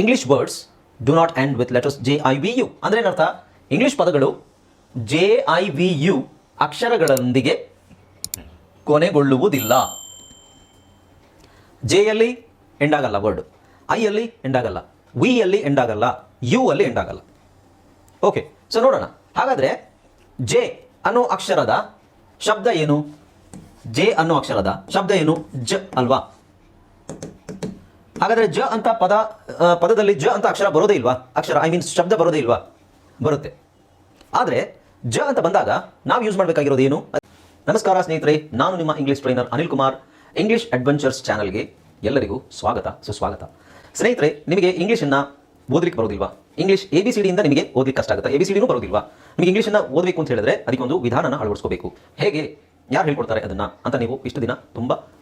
English words do not end with letters J I V U ಅಂದ್ರೆ ಏನರ್ಥ? English ಪದಗಳು J I V U ಅಕ್ಷರಗಳೊಂದಿಗೆ ಕೊನೆಗೊಳ್ಳುವುದಿಲ್ಲ. J ಅಲ್ಲಿ ಎಂಡ್ ಆಗಲ್ಲ ವರ್ಡ್ ಐಯಲ್ಲಿ ಅಲ್ಲಿ ಎಂಡ್ ಆಗಲ್ಲ ವಿ ಅಲ್ಲಿ ಎಂಡ್ ಆಗಲ್ಲ ಯು ಅಲ್ಲಿ ಆಗಲ್ಲ ಓಕೆ ಸೊ ನೋಡೋಣ. ಹಾಗಾದ್ರೆ ಜೆ ಅನ್ನೋ ಅಕ್ಷರದ ಶಬ್ದ ಏನು? ಜೆ ಅನ್ನೋ ಅಕ್ಷರದ ಶಬ್ದ ಏನು? ಜ ಅಲ್ವಾ? ಹಾಗಾದ್ರೆ ಜ ಅಂತ ಪದ ಪದದಲ್ಲಿ ಜ ಅಂತ ಅಕ್ಷರ ಬರೋದೇ ಇಲ್ವಾ? ಅಕ್ಷರ ಐ ಮೀನ್ಸ್ ಶಬ್ದ ಬರೋದೇ ಇಲ್ವಾ? ಬರುತ್ತೆ. ಆದರೆ ಜ ಅಂತ ಬಂದಾಗ ನಾವು ಯೂಸ್ ಮಾಡಬೇಕಾಗಿರೋದು ಏನು? ನಮಸ್ಕಾರ ಸ್ನೇಹಿತರೆ, ನಾನು ನಿಮ್ಮ English trainer Anil Kumar English adventures ಚಾನಲ್ಗೆ ಎಲ್ಲರಿಗೂ ಸ್ವಾಗತ, ಸುಸ್ವಾಗತ. ಸ್ನೇಹಿತರೆ, ನಿಮಗೆ ಇಂಗ್ಲೀಷನ್ನು ಓದಲಿಕ್ಕೆ ಬರೋದಿಲ್ವಾ? ಇಂಗ್ಲಿಷ್ ಎ ಬಿ ಸಿ ಡಿಯಿಂದ ನಿಮಗೆ ಓದಲಿಕ್ಕೆ ಕಷ್ಟ ಆಗುತ್ತೆ. ಎ ಬಿ ಸಿ ಡಿನೂ ಬರೋದಿಲ್ವಾ? ನಿಮಗೆ ಇಂಗ್ಲೀಷನ್ನು ಓದಬೇಕು ಅಂತ ಹೇಳಿದ್ರೆ ಅದಕ್ಕೊಂದು ವಿಧಾನನ ಅಳವಡಿಸ್ಕೋಬೇಕು. ಹೇಗೆ, ಯಾರು ಹೇಳ್ಕೊಡ್ತಾರೆ ಅದನ್ನ ಅಂತ ನೀವು ಇಷ್ಟು ದಿನ ತುಂಬ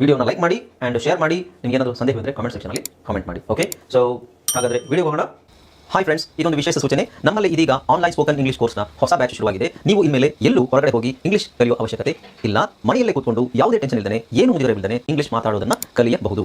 ವಿಡಿಯೋನ ಲೈಕ್ ಮಾಡಿ ಆ್ಯಂಡ್ ಶೇರ್ ಮಾಡಿ. ನಿಮ್ಗೆ ಏನಾದರೂ ಸಂದೇಹ ಇದ್ದರೆ ಕಮೆಂಟ್ ಸೆಕ್ಷನಲ್ಲಿ ಕಾಮೆಂಟ್ ಮಾಡಿ ಓಕೆ ಸೊ ಹಾಗಾದರೆ ವಿಡಿಯೋ ಹೋಗೋಣ. ಹಾಯ್ ಫ್ರೆಂಡ್ಸ್ ಇದೊಂದು ವಿಶೇಷ ಸೂಚನೆ. ನಮ್ಮಲ್ಲಿ ಇದೀಗ ಆನ್ಲೈನ್ ಸ್ಪೋಕನ್ ಇಂಗ್ಲಿಷ್ ಕೋರ್ಸ್ನ ಹೊಸ ಬ್ಯಾಚ್ ಶುರುವಾಗಿದೆ. ನೀವು ಇನ್ಮೇಲೆ ಎಲ್ಲೂ ಹೊರಗಡೆ ಹೋಗಿ ಇಂಗ್ಲಿಷ್ ಕಲಿಯುವ ಅವಶ್ಯಕತೆ ಇಲ್ಲ. ಮನೆಯಲ್ಲೇ ಕೂತ್ಕೊಂಡು ಯಾವುದೇ ಟೆನ್ಷನ್ ಇಲ್ಲದೆ ಏನು ಮುಗಿದರೆ ಇಲ್ಲದೆ ಇಂಗ್ಲಿಷ್ ಮಾತಾಡೋದನ್ನು ಕಲಿಯಬಹುದು.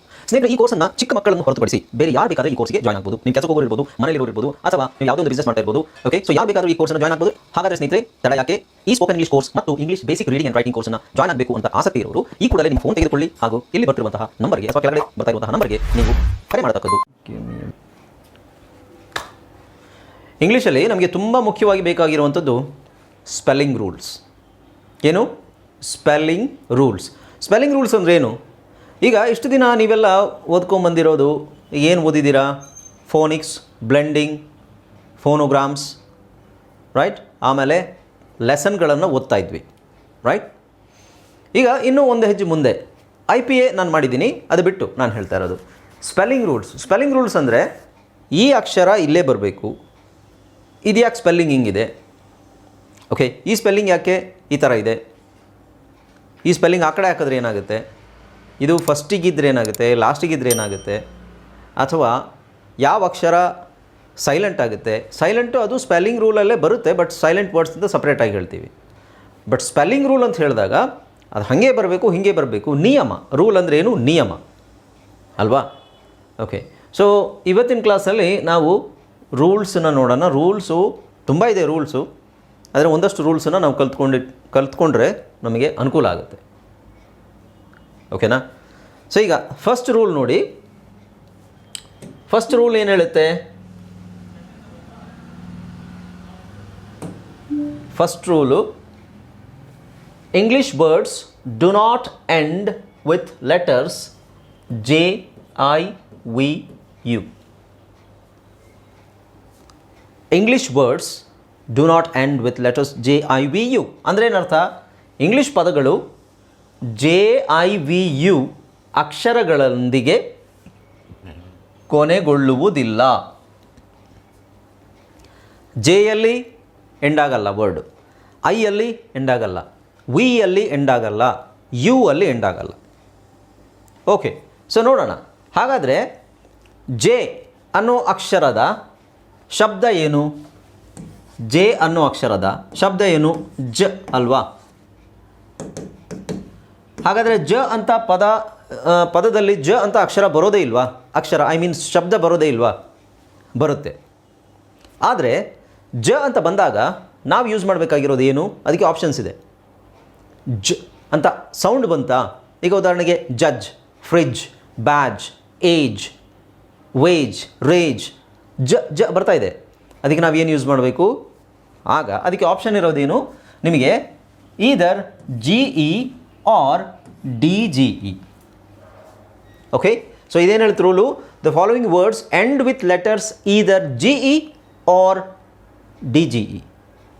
ಸ್ನೇಹಿತರೆ ಈ ಕೋರ್ಸನ್ನ ಚಿಕ್ಕ ಮಕ್ಕಳನ್ನು ಹೊರತುಪಡಿಸಿ ಬೇರೆ ಯಾರು ಬೇಕಾದ್ರೆ ಈ ಕೋರ್ಸ್ಗೆ ಜಾಯ್ನ್ ಆಗಬಹುದು ನೀವು ಕೆಲಸ ಹೋಗೋರು ಇರ್ಬೋದು ಮನೇಲಿ ಇರ್ಬೋದು ಅಥವಾ ನೀವು ಯಾವುದೋ ಒಂದು ಬಿಸ್ನೆಸ್ ಮಾಡ್ತಾ ಇರಬಹುದು ಓಕೆ ಸೊ ಯಾವ ಬೇಕಾದ್ರೂ ಈ ಕೋರ್ಸ್ ಜಾಯ್ನ್ ಆಗಬಹುದು ಹಾಗಾದ್ರೆ ಸ್ನೇಹಿತರೆ ತಡ ಯಾಕೆ? ಈ ಸ್ಪೋಕನ್ ಇಂಗ್ಲಿಷ್ ಕೋರ್ಸ್ ಮತ್ತು English basic reading and writing ಕೋರ್ಸ್ನ ಜಾಯ್ನ್ ಆಗಬೇಕು ಅಂತ ಆಸಕ್ತಿ ಇರೋರು ಈ ಕೂಡಲೇ ನಿಮ್ಮ ಫೋನ್ ತೆಗೆದುಕೊಳ್ಳಿ ಹಾಗೂ ಇಲ್ಲಿ ಬರ್ತಿರುವಂತಹ ನಂಬರ್ಗೆ ಅಥವಾ ಕೆಳಗಡೆ ಬರ್ತಾ ಇರುವಂತಹ ನಂಬರ್ಗೆ ನೀವು ಕರೆ ಮಾಡತಕ್ಕದ್ದು. ಇಂಗ್ಲೀಷಲ್ಲಿ ನಮಗೆ ತುಂಬ ಮುಖ್ಯವಾಗಿ ಬೇಕಾಗಿರುವಂಥದ್ದು ಸ್ಪೆಲ್ಲಿಂಗ್ ರೂಲ್ಸ್ ಏನು? ಸ್ಪೆಲ್ಲಿಂಗ್ ರೂಲ್ಸ್ ಸ್ಪೆಲ್ಲಿಂಗ್ ರೂಲ್ಸ್ ಅಂದ್ರೆ ಏನು? ಈಗ ಇಷ್ಟು ದಿನ ನೀವೆಲ್ಲ ಓದ್ಕೊಂಬಂದಿರೋದು ಏನು ಓದಿದ್ದೀರಾ? ಫೋನಿಕ್ಸ್ ಬ್ಲೆಂಡಿಂಗ್ ಫೋನೋಗ್ರಾಮ್ಸ್ ರೈಟ್ ಆಮೇಲೆ ಲೆಸನ್ಗಳನ್ನು ಓದ್ತಾ ಇದ್ವಿ ರೈಟ್ ಈಗ ಇನ್ನೂ ಒಂದು ಹೆಜ್ಜೆ ಮುಂದೆ. ಐ ಪಿ ಎ ನಾನು ಮಾಡಿದ್ದೀನಿ, ಅದು ಬಿಟ್ಟು ನಾನು ಹೇಳ್ತಾ ಇರೋದು. ಸ್ಪೆಲ್ಲಿಂಗ್ ರೂಲ್ಸ್ ಸ್ಪೆಲ್ಲಿಂಗ್ ರೂಲ್ಸ್ ಅಂದರೆ ಈ ಅಕ್ಷರ ಇಲ್ಲೇ ಬರಬೇಕು ಇದು ಯಾಕೆ ಸ್ಪೆಲ್ಲಿಂಗ್ ಹಿಂಗಿದೆ? ಓಕೆ ಈ ಸ್ಪೆಲ್ಲಿಂಗ್ ಯಾಕೆ ಈ ಥರ ಇದೆ? ಈ ಸ್ಪೆಲ್ಲಿಂಗ್ ಆ ಕಡೆ ಹಾಕಿದ್ರೆ ಏನಾಗುತ್ತೆ? ಇದು ಫಸ್ಟಿಗಿದ್ರೆ ಏನಾಗುತ್ತೆ, ಲಾಸ್ಟಿಗಿದ್ರೆ ಏನಾಗುತ್ತೆ, ಅಥವಾ ಯಾವ ಅಕ್ಷರ ಸೈಲೆಂಟ್ ಆಗುತ್ತೆ. ಸೈಲೆಂಟು ಅದು ಸ್ಪೆಲ್ಲಿಂಗ್ ರೂಲಲ್ಲೇ ಬರುತ್ತೆ ಬಟ್ ಸೈಲೆಂಟ್ ವರ್ಡ್ಸಿಂದ ಸಪ್ರೇಟಾಗಿ ಹೇಳ್ತೀವಿ. ಬಟ್ ಸ್ಪೆಲ್ಲಿಂಗ್ ರೂಲ್ ಅಂತ ಹೇಳಿದಾಗ, ಅದು ಹಾಗೆ ಬರಬೇಕು, ಹೀಗೆ ಬರಬೇಕು. ನಿಯಮ ರೂಲ್ ಅಂದರೆ ಏನು? ನಿಯಮ. ಅಲ್ವಾ? ಓಕೆ ಸೊ ಇವತ್ತಿನ ಕ್ಲಾಸಲ್ಲಿ ನಾವು ರೂಲ್ಸನ್ನು ನೋಡೋಣ. ರೂಲ್ಸು ತುಂಬ ಇದೆ ರೂಲ್ಸು ಆದರೆ ಒಂದಷ್ಟು ರೂಲ್ಸನ್ನು ನಾವು ಕಲ್ತ್ಕೊಂಡು, ಕಲ್ತ್ಕೊಂಡ್ರೆ ನಮಗೆ ಅನುಕೂಲ ಆಗುತ್ತೆ. ಓಕೆನಾ ಸೊ ಈಗ ಫಸ್ಟ್ ರೂಲ್ ನೋಡಿ. ಫಸ್ಟ್ ರೂಲ್ ಏನು ಹೇಳುತ್ತೆ? First rule English birds do not end with letters J I V U English birds do not end with letters J I V U ಅಂದರೆ ಏನರ್ಥ ಇಂಗ್ಲಿಷ್ ಪದಗಳು ಜೆ ಐ ವಿ ಯು ಅಕ್ಷರಗಳೊಂದಿಗೆ ಕೊನೆಗೊಳ್ಳುವುದಿಲ್ಲ. ಜೆಯಲ್ಲಿ end ಆಗಲ್ಲ word ಐಯಲ್ಲಿ ಎಂಡಾಗಲ್ಲ. ವಿಯಲ್ಲಿ ಎಂಡಾಗಲ್ಲ. ಯು ಅಲ್ಲಿ ಎಂಡಾಗಲ್ಲ. ಓಕೆ ಸೊ ನೋಡೋಣ. ಹಾಗಾದರೆ ಜೆ ಅನ್ನೋ ಅಕ್ಷರದ ಶಬ್ದ ಏನು? ಜೆ ಅನ್ನೋ ಅಕ್ಷರದ ಶಬ್ದ ಏನು? ಜ ಅಲ್ವಾ? ಹಾಗಾದರೆ ಜ ಅಂತ ಪದ ಪದದಲ್ಲಿ ಜ ಅಂತ ಅಕ್ಷರ ಬರೋದೇ ಇಲ್ವಾ? ಅಕ್ಷರ ಐ ಮೀನ್ಸ್ ಶಬ್ದ ಬರೋದೇ ಇಲ್ವಾ? ಬರುತ್ತೆ. ಆದರೆ ಜ ಅಂತ ಬಂದಾಗ ನಾವು ಯೂಸ್ ಮಾಡಬೇಕಾಗಿರೋದು ಏನು? ಅದಕ್ಕೆ ಆಪ್ಷನ್ಸ್ ಇದೆ. ಜ ಅಂತ ಸೌಂಡ್ ಬಂತಾ? ಈಗ ಉದಾಹರಣೆಗೆ ಜಜ್ fridge badge age wage rage ಜ ಜ ಬರ್ತಾ ಇದೆ. ಅದಕ್ಕೆ ನಾವು ಏನು ಯೂಸ್ ಮಾಡಬೇಕು? ಆಗ ಅದಕ್ಕೆ ಆಪ್ಷನ್ ಇರೋದೇನು? ನಿಮಗೆ either G E or D G E okay so ಇದೇನು ಹೇಳ್ತು rule the following words end with letters either G E or D G E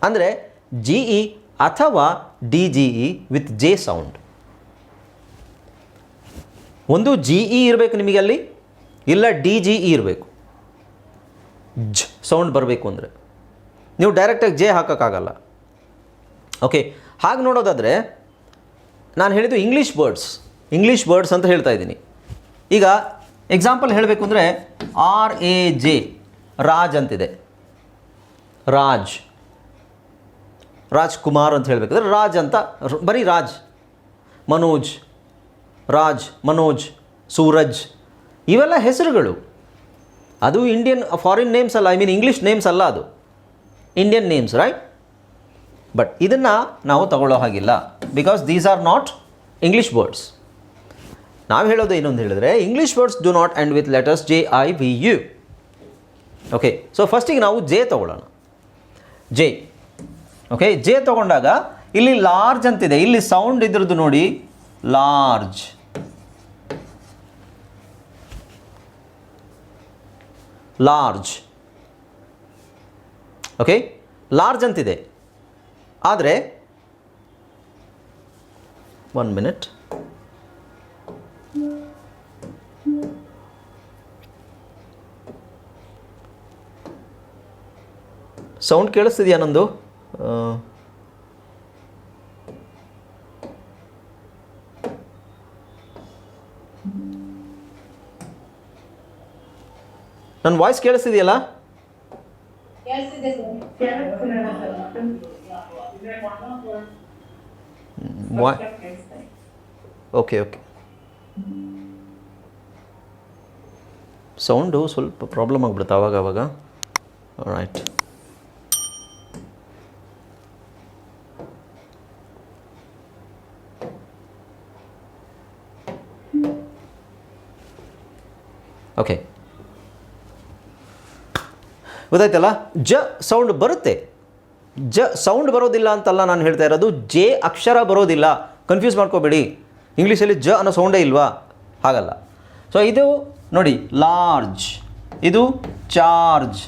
ಅಂದರೆ ಜಿ ಇ ಅಥವಾ D G E with J sound ಒಂದು G E ಇರಬೇಕು ನಿಮಗೆ ಅಲ್ಲಿ, ಇಲ್ಲ D G E ಇರಬೇಕು. ಜ್ ಸೌಂಡ್ ಬರಬೇಕು ಅಂದರೆ. ನೀವು ಡೈರೆಕ್ಟಾಗಿ ಜೆ ಹಾಕೋಕ್ಕಾಗಲ್ಲ. ಓಕೆ ಹಾಗೆ ನೋಡೋದಾದರೆ ನಾನು ಹೇಳಿದ್ದು ಇಂಗ್ಲೀಷ್ ವರ್ಡ್ಸ್ ಇಂಗ್ಲೀಷ್ ವರ್ಡ್ಸ್ ಅಂತ ಹೇಳ್ತಾ ಇದ್ದೀನಿ. ಈಗ ಎಕ್ಸಾಂಪಲ್ ಹೇಳಬೇಕು ಅಂದರೆ ಆರ್ ಎ ಜೆ ರಾಜ್ ಅಂತಿದೆ. ರಾಜ್. ರಾಜ್ಕುಮಾರ್ ಅಂತ ಹೇಳಬೇಕಂದ್ರೆ ರಾಜ್ ಅಂತ ಬರೀ ರಾಜ್. ಮನೋಜ್. ರಾಜ್, ಮನೋಜ್, ಸೂರಜ್. ಇವೆಲ್ಲ ಹೆಸರುಗಳು. ಅದು ಇಂಡಿಯನ್ ಫಾರಿನ್ ನೇಮ್ಸ್ ಅಲ್ಲ ಐ ಮೀನ್ ಇಂಗ್ಲೀಷ್ ನೇಮ್ಸ್ ಅಲ್ಲ ಅದು. ಇಂಡಿಯನ್ ನೇಮ್ಸ್ ರೈಟ್ ಬಟ್ ಇದನ್ನು ನಾವು ತಗೊಳ್ಳೋ ಹಾಗಿಲ್ಲ. Because these are not English words ನಾವು ಹೇಳೋದು ಏನು ಅಂತ ಹೇಳಿದ್ರೆ English words do not end with letters J I V U okay so ಫಸ್ಟಿಗೆ ನಾವು ಜೆ ತಗೊಳ್ಳೋಣ. ಜೆ ಓಕೆ ಜೆ ತಗೊಂಡಾಗ ಇಲ್ಲಿ ಲಾರ್ಜ್ ಅಂತಿದೆ. ಇಲ್ಲಿ ಸೌಂಡ್ ಇದ್ರದ್ದು ನೋಡಿ ಲಾರ್ಜ್ ಲಾರ್ಜ್ ಓಕೆ ಲಾರ್ಜ್ ಅಂತಿದೆ. ಆದರೆ ಒನ್ ಮಿನಿಟ್ ಸೌಂಡ್ ಕೇಳಿಸ್ತಿದೆಯಾ ನಂದು? ನನ್ನ ವಾಯ್ಸ್ ಕೇಳಿಸ್ತಿದೆಯಲ್ಲ? ಕೇಳಿಸ್ತಿದೆ ಓಕೆ ಓಕೆ ಸೌಂಡು ಸ್ವಲ್ಪ ಪ್ರಾಬ್ಲಮ್ ಆಗ್ಬಿಡುತ್ತೆ ಆವಾಗ ಆವಾಗ ರೈಟ್ ಓಕೆ ಗೊತ್ತಾಯ್ತಲ್ಲ? ಜ ಸೌಂಡ್ ಬರುತ್ತೆ. ಜ ಸೌಂಡ್ ಬರೋದಿಲ್ಲ ಅಂತಲ್ಲ ನಾನು ಹೇಳ್ತಾ ಇರೋದು, ಜೆ ಅಕ್ಷರ ಬರೋದಿಲ್ಲ. ಕನ್ಫ್ಯೂಸ್ ಮಾಡ್ಕೋಬೇಡಿ. ಇಂಗ್ಲೀಷಲ್ಲಿ ಜ ಅನ್ನೋ ಸೌಂಡೇ ಇಲ್ವಾ? ಹಾಗಲ್ಲ. ಸೊ ಇದು ನೋಡಿ ಲಾರ್ಜ್ ಇದು ಚಾರ್ಜ್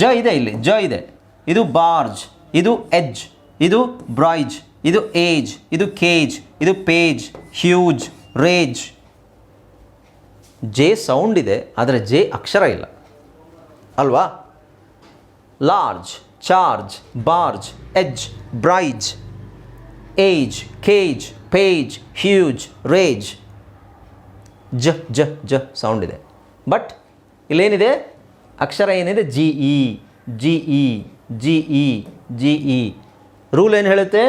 ಜ ಇದೆ ಇಲ್ಲಿ, ಜ ಇದೆ. ಇದು ಬಾರ್ಜ್ ಇದು ಎಜ್ ಇದು ಬ್ರಾಯ್ಜ್ ಇದು ಏಜ್ ಇದು ಕೇಜ್ ಇದು page huge rage J sound ಇದೆ, ಆದರೆ ಜೆ ಅಕ್ಷರ ಇಲ್ಲ. ಅಲ್ವಾ? Large charge barge edge bridge age cage page huge rage ಜ ಜ ಜ ಸೌಂಡ್ ಇದೆ. ಬಟ್ ಇಲ್ಲೇನಿದೆ? ಅಕ್ಷರ ಏನಿದೆ? G E G E G E G E rule ಏನು ಹೇಳುತ್ತೆ?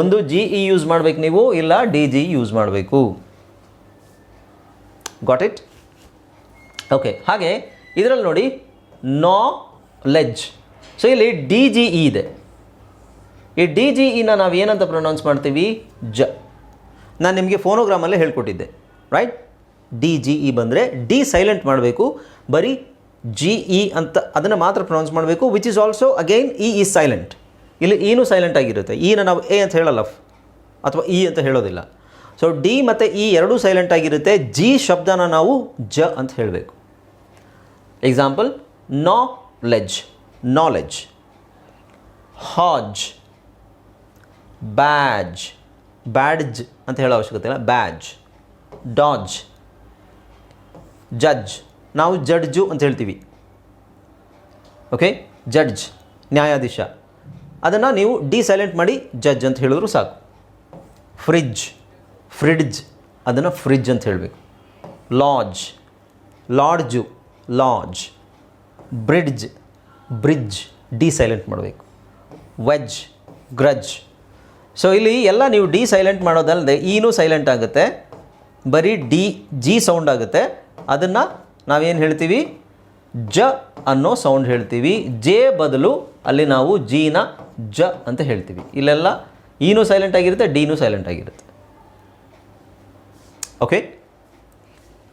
ಒಂದು ಜಿ ಇ ಯೂಸ್ ಮಾಡಬೇಕು ನೀವು, ಇಲ್ಲ ಡಿ ಜಿ ಯೂಸ್ ಮಾಡಬೇಕು. ಗಾಟ್ ಇಟ್ ಓಕೆ ಹಾಗೆ ಇದರಲ್ಲಿ ನೋಡಿ ನಾ ಲೆಜ್ ಸೊ ಇಲ್ಲಿ ಡಿ ಜಿ ಇ ಇದೆ. ಈ ಡಿ ಜಿ ಇನ ನಾವು ಏನಂತ ಪ್ರೊನೌನ್ಸ್ ಮಾಡ್ತೀವಿ? ಜ. ನಾನು ನಿಮಗೆ ಫೋನೋಗ್ರಾಮಲ್ಲೇ ಹೇಳ್ಕೊಟ್ಟಿದ್ದೆ ರೈಟ್ ಡಿ ಜಿ ಇ ಬಂದರೆ ಡಿ ಸೈಲೆಂಟ್ ಮಾಡಬೇಕು, ಬರೀ ಜಿ ಇ ಅಂತ ಅದನ್ನು ಮಾತ್ರ ಪ್ರೊನೌನ್ಸ್ ಮಾಡಬೇಕು which is also again E is silent ಇಲ್ಲಿ ಈನೂ ಸೈಲೆಂಟ್ ಆಗಿರುತ್ತೆ. ಈನ ನಾವು ಎ ಅಂತ ಹೇಳಲ್ಲ ಅಥವಾ ಇ ಅಂತ ಹೇಳೋದಿಲ್ಲ. ಸೊ ಡಿ ಮತ್ತು ಇ ಎರಡೂ ಸೈಲೆಂಟ್ ಆಗಿರುತ್ತೆ. ಜಿ ಶಬ್ದನ ನಾವು ಜ ಅಂತ ಹೇಳಬೇಕು. Example knowledge knowledge hodge badge badge ಅಂತ ಹೇಳೋ ಅವಶ್ಯಕತೆ ಇಲ್ಲ. ಬ್ಯಾಜ್ ಡಾಜ್ ಜಡ್ಜ್ ನಾವು ಜಡ್ಜು ಅಂತ ಹೇಳ್ತೀವಿ. ಓಕೆ ಜಡ್ಜ್ ನ್ಯಾಯಾಧೀಶ. ಅದನ್ನು ನೀವು ಡಿ ಸೈಲೆಂಟ್ ಮಾಡಿ ಜಡ್ಜ್ ಅಂತ ಹೇಳಿದ್ರು ಸಾಕು. ಫ್ರಿಡ್ಜ್ ಫ್ರಿಡ್ಜ್ ಅದನ್ನು ಫ್ರಿಡ್ಜ್ ಅಂತ ಹೇಳಬೇಕು. Lodge lodge lodge bridge bridge D silent ಮಾಡಬೇಕು. ವೆಜ್ ಗ್ರಜ್ ಸೊ ಇಲ್ಲಿ ಎಲ್ಲ ನೀವು ಡಿ ಸೈಲೆಂಟ್ ಮಾಡೋದಲ್ಲದೆ ಈನೂ ಸೈಲೆಂಟ್ ಆಗುತ್ತೆ. ಬರೀ ಡಿ ಜಿ ಸೌಂಡ್ ಆಗುತ್ತೆ. ಅದನ್ನು ನಾವೇನು ಹೇಳ್ತೀವಿ? ಜ ಅನ್ನೋ ಸೌಂಡ್ ಹೇಳ್ತೀವಿ. ಜೆ ಬದಲು ಅಲ್ಲಿ ನಾವು ಜಿನ ಜ ಅಂತ ಹೇಳ್ತೀವಿ. ಇಲ್ಲೆಲ್ಲ ಈನೂ ಸೈಲೆಂಟ್ ಆಗಿರುತ್ತೆ ಡಿನೂ ಸೈಲೆಂಟ್ ಆಗಿರುತ್ತೆ. ಓಕೆ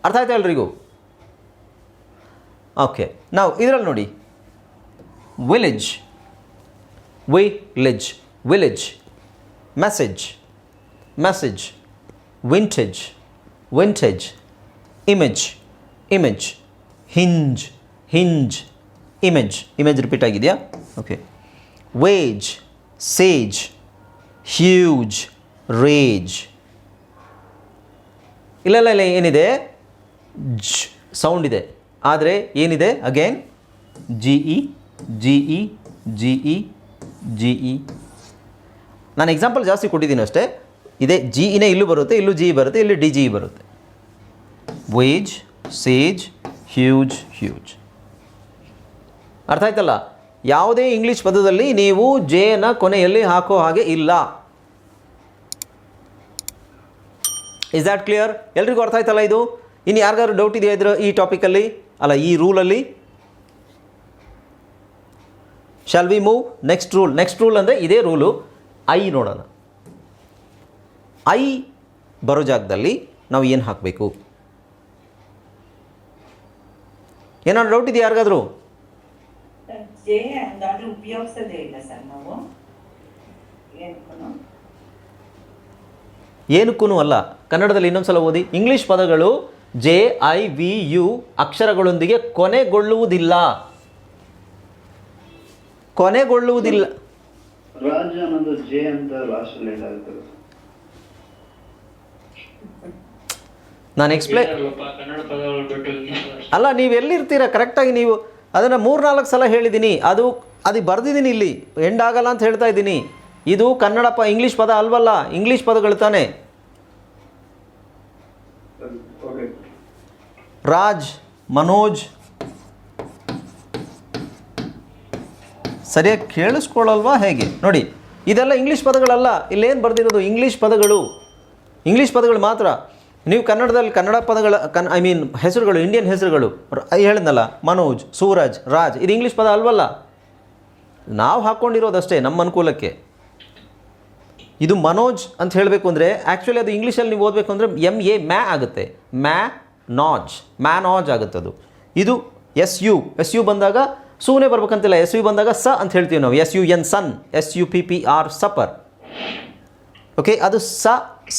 ಅರ್ಥ ಆಯ್ತಾ ಎಲ್ರಿಗೂ? ಓಕೆ ನಾವು ಇದರಲ್ಲಿ ನೋಡಿ. Village village village message message vintage vintage image image hinge hinge image image repeat ಆಗಿದೆಯಾ? Okay wage sage huge rage ಇಲ್ಲ ಇಲ್ಲ ಇಲ್ಲ ಏನಿದೆ? ಜ್ ಸೌಂಡ್ ಇದೆ. ಆದರೆ ಏನಿದೆ? Again G E G E G ನಾನು ಎಕ್ಸಾಂಪಲ್ ಜಾಸ್ತಿ ಕೊಟ್ಟಿದ್ದೀನಿ ಅಷ್ಟೇ. ಇದೇ ಜಿ ಇನೇ ಇಲ್ಲೂ ಬರುತ್ತೆ, ಇಲ್ಲೂ ಜಿ ಬರುತ್ತೆ, ಇಲ್ಲಿ ಡಿ ಜಿ ಬರುತ್ತೆ. ವೇಜ್ ಸೇಜ್ ಹ್ಯೂಜ್ ಹ್ಯೂಜ್ ಅರ್ಥ ಆಯ್ತಲ್ಲ? ಯಾವುದೇ ಇಂಗ್ಲೀಷ್ ಪದದಲ್ಲಿ ನೀವು ಜೇನ ಕೊನೆಯಲ್ಲಿ ಹಾಕೋ ಹಾಗೆ ಇಲ್ಲ. ಇಸ್ ದ್ಯಾಟ್ ಕ್ಲಿಯರ್ ಎಲ್ರಿಗೂ ಅರ್ಥ ಆಯ್ತಲ್ಲ ಇದು? ಇನ್ನು ಯಾರಿಗಾದ್ರು ಡೌಟ್ ಇದೆಯಾ ಇದ್ರ ಈ ಟಾಪಿಕಲ್ಲಿ ಅಲ್ಲ? ಈ ರೂಲಲ್ಲಿ shall we move next rule next rule ಅಂದರೆ ಇದೇ ರೂಲು ಐ ನೋಡೋಣ. ಐ ಬರೋ ಜಾಗದಲ್ಲಿ ನಾವು ಏನು ಹಾಕಬೇಕು? ಏನಾದ್ರು ಡೌಟ್ ಇದೆಯಾ ಯಾರಿಗಾದರೂ? ಏನಕ್ಕೂ ಅಲ್ಲ. ಕನ್ನಡದಲ್ಲಿ ಇನ್ನೊಂದ್ಸಲ ಓದಿ. ಇಂಗ್ಲಿಷ್ ಪದಗಳು ಜೆ ಐ ವಿ ಯು ಅಕ್ಷರಗಳೊಂದಿಗೆ ಕೊನೆಗೊಳ್ಳುವುದಿಲ್ಲ. ಕೊನೆಗೊಳ್ಳುವುದಿಲ್ಲ. ರಾಜ ಅನ್ನೋದು ಜೆ ಅಂತ ಲಾಸ್ಟ್ ಲೇಟ್ ನಾನು ಎಕ್ಸ್ಪ್ಲೈನ್. ಅಲ್ಲ ನೀವು ಎಲ್ಲಿರ್ತೀರ? ಕರೆಕ್ಟಾಗಿ ನೀವು ಅದನ್ನು ಮೂರ್ನಾಲ್ಕು ಸಲ ಹೇಳಿದ್ದೀನಿ ಅದು ಅದು ಬರೆದಿದ್ದೀನಿ ಇಲ್ಲಿ. ಎಂಡ್ ಆಗಲ್ಲ ಅಂತ ಹೇಳ್ತಾ ಇದ್ದೀನಿ. ಇದು ಕನ್ನಡ ಪ ಇಂಗ್ಲೀಷ್ ಪದ ಅಲ್ವಲ್ಲ? ಇಂಗ್ಲೀಷ್ ಪದಗಳು ತಾನೇ. ಓಕೆ ರಾಜ್ ಮನೋಜ್ ಸರಿಯಾಗಿ ಕೇಳಿಸ್ಕೊಳ್ಳಲ್ವಾ ಹೇಗೆ? ನೋಡಿ, ಇದೆಲ್ಲ ಇಂಗ್ಲೀಷ್ ಪದಗಳಲ್ಲ, ಇಲ್ಲೇನು ಬರೆದಿರೋದು ಇಂಗ್ಲೀಷ್ ಪದಗಳು? ಇಂಗ್ಲೀಷ್ ಪದಗಳು ಮಾತ್ರ. ನೀವು ಕನ್ನಡದಲ್ಲಿ ಕನ್ನಡ ಪದಗಳ, ಕನ್ ಐ ಮೀನ್ ಹೆಸರುಗಳು ಇಂಡಿಯನ್ ಹೆಸರುಗಳು. ಹೇಳಿದ್ನಲ್ಲ, ಮನೋಜ್, ಸೂರಜ್, ರಾಜ್, ಇದು ಇಂಗ್ಲೀಷ್ ಪದ ಅಲ್ವಲ್ಲ? ನಾವು ಹಾಕ್ಕೊಂಡಿರೋದಷ್ಟೇ ನಮ್ಮ ಅನುಕೂಲಕ್ಕೆ. ಇದು ಮನೋಜ್ ಅಂತ ಹೇಳಬೇಕು ಅಂದರೆ ಆ್ಯಕ್ಚುಲಿ ಅದು ಇಂಗ್ಲೀಷಲ್ಲಿ ನೀವು ಓದಬೇಕು ಅಂದರೆ ಎಂ ಎ ಮ್ಯಾ ಆಗುತ್ತೆ. ಮ್ಯಾ, ನಾಜ್, ಮ್ಯಾನಾಜ್ ಆಗುತ್ತೆ ಅದು ಇದು ಎಸ್ ಯು ಎಸ್ ಯು ಬಂದಾಗ ಸುಮ್ಮನೆ ಬರ್ಬೇಕಂತಿಲ್ಲ ಎಸ್ ಯು ಬಂದಾಗ ಸ ಅಂತ ಹೇಳ್ತೀವಿ ನಾವು. S U N sun S U P P R supper okay ಅದು ಸ,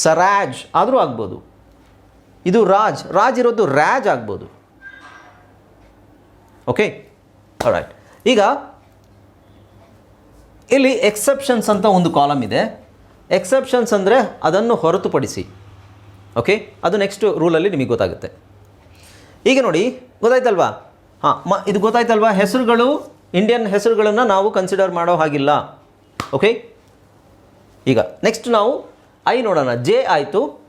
ಸರಾಜ್ ಆದರೂ ಆಗ್ಬೋದು. ಇದು ರಾಜ್ ರಾಜ್ ಇರೋದು ರಾಜ್ ಆಗ್ಬೋದು. ಓಕೆ ರೈಟ್ ಈಗ, ಇಲ್ಲಿ ಎಕ್ಸೆಪ್ಷನ್ಸ್ ಅಂತ ಒಂದು ಕಾಲಮ್ ಇದೆ. ಎಕ್ಸೆಪ್ಷನ್ಸ್ ಅಂದರೆ ಅದನ್ನು ಹೊರತುಪಡಿಸಿ. ಓಕೆ ಅದು ನೆಕ್ಸ್ಟ್ ರೂಲಲ್ಲಿ ನಿಮಗೆ ಗೊತ್ತಾಗುತ್ತೆ. ಈಗ ನೋಡಿ, ಗೊತ್ತಾಯ್ತಲ್ವಾ? ಹಾಂ, ಮ, ಇದು ಗೊತ್ತಾಯ್ತಲ್ವಾ? ಹೆಸರುಗಳು ಇಂಡಿಯನ್ ಹೆಸರುಗಳನ್ನು ನಾವು ಕನ್ಸಿಡರ್ ಮಾಡೋ ಹಾಗಿಲ್ಲ. ಓಕೆ ಈಗ ನೆಕ್ಸ್ಟ್ ನಾವು ಐ ನೋಡೋಣ. ಜೆ ಆಯಿತು.